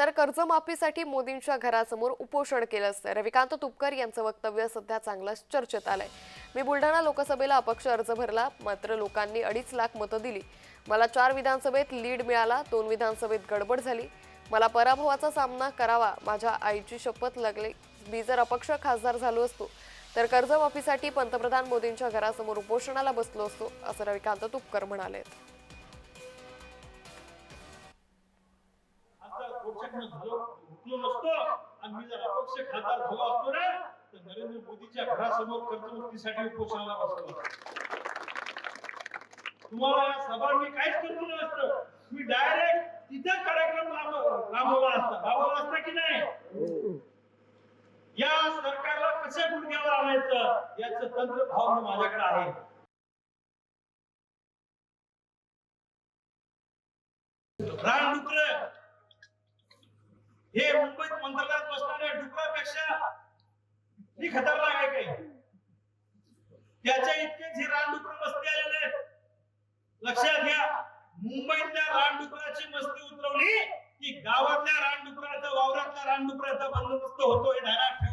तर कर्जमाफीसाठी मोदींच्या घरासमोर उपोषण केलं असतं रविकांत तुपकर यांचं वक्तव्य सध्या चांगलंच चर्चेत आलंय. मी बुलढाणा लोकसभेला अपक्ष अर्ज भरला मात्र लोकांनी अडीच लाख मतं दिली. मला चार विधानसभेत लीड मिळाला दोन विधानसभेत गडबड झाली. मला पराभवाचा सामना करावा माझ्या आईची शपथ लागली. मी जर अपक्ष खासदार झालो असतो तर कर्जमाफीसाठी पंतप्रधान मोदींच्या घरासमोर उपोषणाला बसलो असतो असं रविकांत तुपकर म्हणाले आता झालं झालो हुकलो नसतो. आणि मी जर अपक्ष खासदार झालो असतो ना तर नरेंद्र मोदीच्या घरासमोर कर्जमुक्तीसाठी उपोषणाला बसलो तुम्हाला या सभा मी काहीच करू नसतं. मी डायरेक्ट तिथं कार्यक्रम राबवला असता. राबवला असता की नाही? या सरकारला कसे गुडघ्यावर आणायचं? याचं तंत्र भावना माझ्याकडे आहे. रानडुकर हे मुंबईत मंत्रालयात बसणाऱ्या डुकरापेक्षा ही खतरनाक आहे काही. त्याच्या इतकेच हे रानडुकर मस्ती आलेले लक्षात घ्या मुंबईतल्या रानडुकराची मस्ती उतरवली की गावातल्या रानडुकराचा वावरातल्या रानडुकराचा बंदोबस्त होतो हे ध्यानात